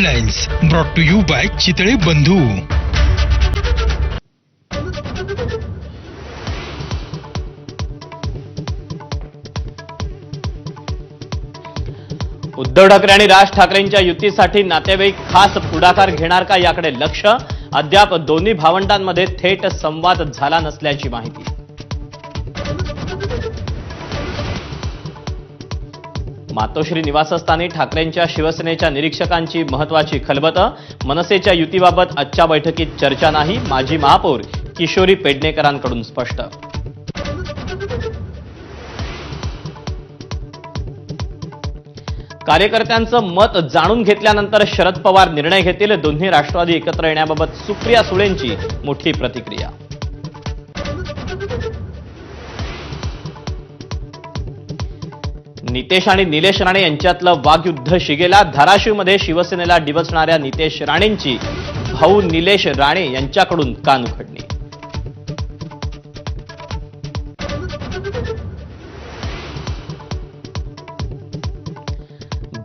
Headlines brought to you by Chitale Bandhu Uddhav Thackeray आणि राज ठाकरेंच्या युतीसाठी नातेवाईक खास पुढाकार घेणार का याकडे लक्ष? अद्याप दोन्ही भावंडांमध्ये थेट संवाद झाला नसल्याची माहिती. मातोश्री निवासस्थानी ठाकरेंच्या शिवसेनेच्या निरीक्षकांची महत्वाची खलबतं. मनसेच्या युतीबाबत आजच्या बैठकीत चर्चा नाही. माजी महापौर किशोरी पेडणेकरांकडून स्पष्ट. कार्यकर्त्यांचं मत जाणून घेतल्यानंतर शरद पवार निर्णय घेतील. दोन्ही राष्ट्रवादी एकत्र येण्याबाबत सुप्रिया सुळेंची मोठी प्रतिक्रिया. नितेश आणि निलेश राणे यांच्यातलं वाघयुद्ध शिगेला धाराशिवमध्ये शिवसेनेला डिवचणाऱ्या नितेश राणेंची भाऊ निलेश राणे यांच्याकडून कान उघडणी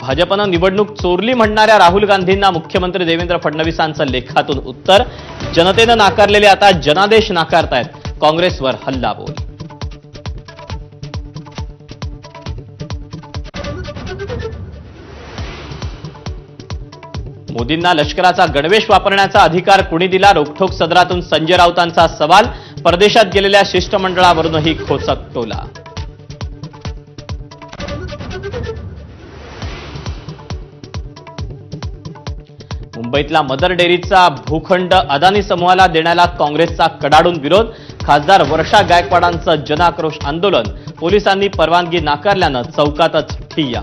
भाजपनं निवडणूक चोरली म्हणणाऱ्या राहुल गांधींना मुख्यमंत्री देवेंद्र फडणवीसांचं लेखातून उत्तर. जनतेनं नाकारलेले आता जनादेश नाकारतायत. काँग्रेसवर हल्लाबोल. मोदींना लष्कराचा गणवेश वापरण्याचा अधिकार कुणी दिला? रोखठोक सदरातून संजय राऊतांचा सवाल परदेशात गेलेल्या शिष्टमंडळावरूनही खोचक टोला. मुंबईतला मदर डेअरीचा भूखंड अदानी समूहाला देण्याला काँग्रेसचा कडाडून विरोध खासदार वर्षा गायकवाडांचं जनाक्रोश आंदोलन पोलिसांनी परवानगी नाकारल्यानं चौकातच ठिय्या.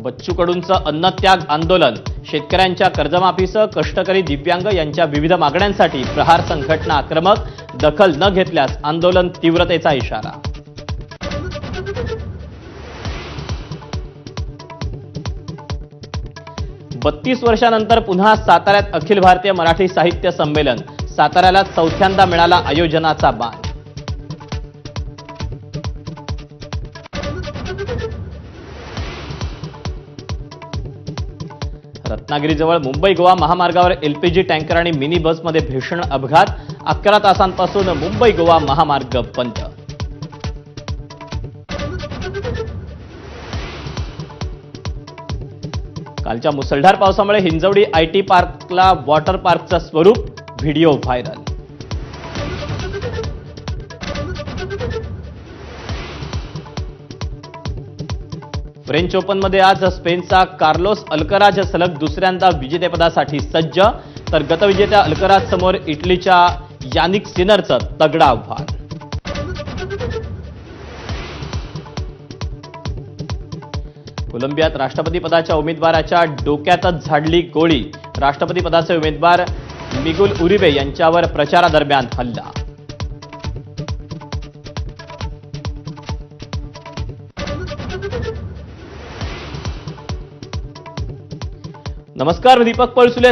बच्चू कडूंचं अन्नत्याग आंदोलन. शेतकऱ्यांच्या कर्जमाफीसह कष्टकरी दिव्यांग यांच्या विविध मागण्यांसाठी प्रहार संघटना आक्रमक दखल न घेतल्यास आंदोलन तीव्रतेचा इशारा. बत्तीस वर्षानंतर पुन्हा साताऱ्यात अखिल भारतीय मराठी साहित्य संमेलन. साताऱ्याला चौथ्यांदा मिळाला आयोजनाचा मान रत्नागिरीजवळ मुंबई गोवा महामार्गावर एलपीजी टँकर आणि मिनी बसमध्ये भीषण अपघात. अकरा तासांपासून मुंबई गोवा महामार्ग बंद. कालच्या मुसळधार पावसामुळे हिंजवडी आयटी पार्कला वॉटर पार्कचं स्वरूप व्हिडिओ व्हायरल. फ्रेंच ओपनमध्ये आज स्पेनचा कार्लोस अल्कराज सलग दुसऱ्यांदा विजेतेपदासाठी सज्ज. तर गतविजेत्या अल्कराज समोर इटलीच्या यानिक सिनरचं तगडा आव्हान कोलंबियात राष्ट्रपती पदाच्या उमेदवाराच्या डोक्यातच झाडली गोळी. राष्ट्रपती पदाचे उमेदवार मिगुल उरिबे यांच्यावर प्रचारादरम्यान हल्ला. नमस्कार मी दीपक पळसुले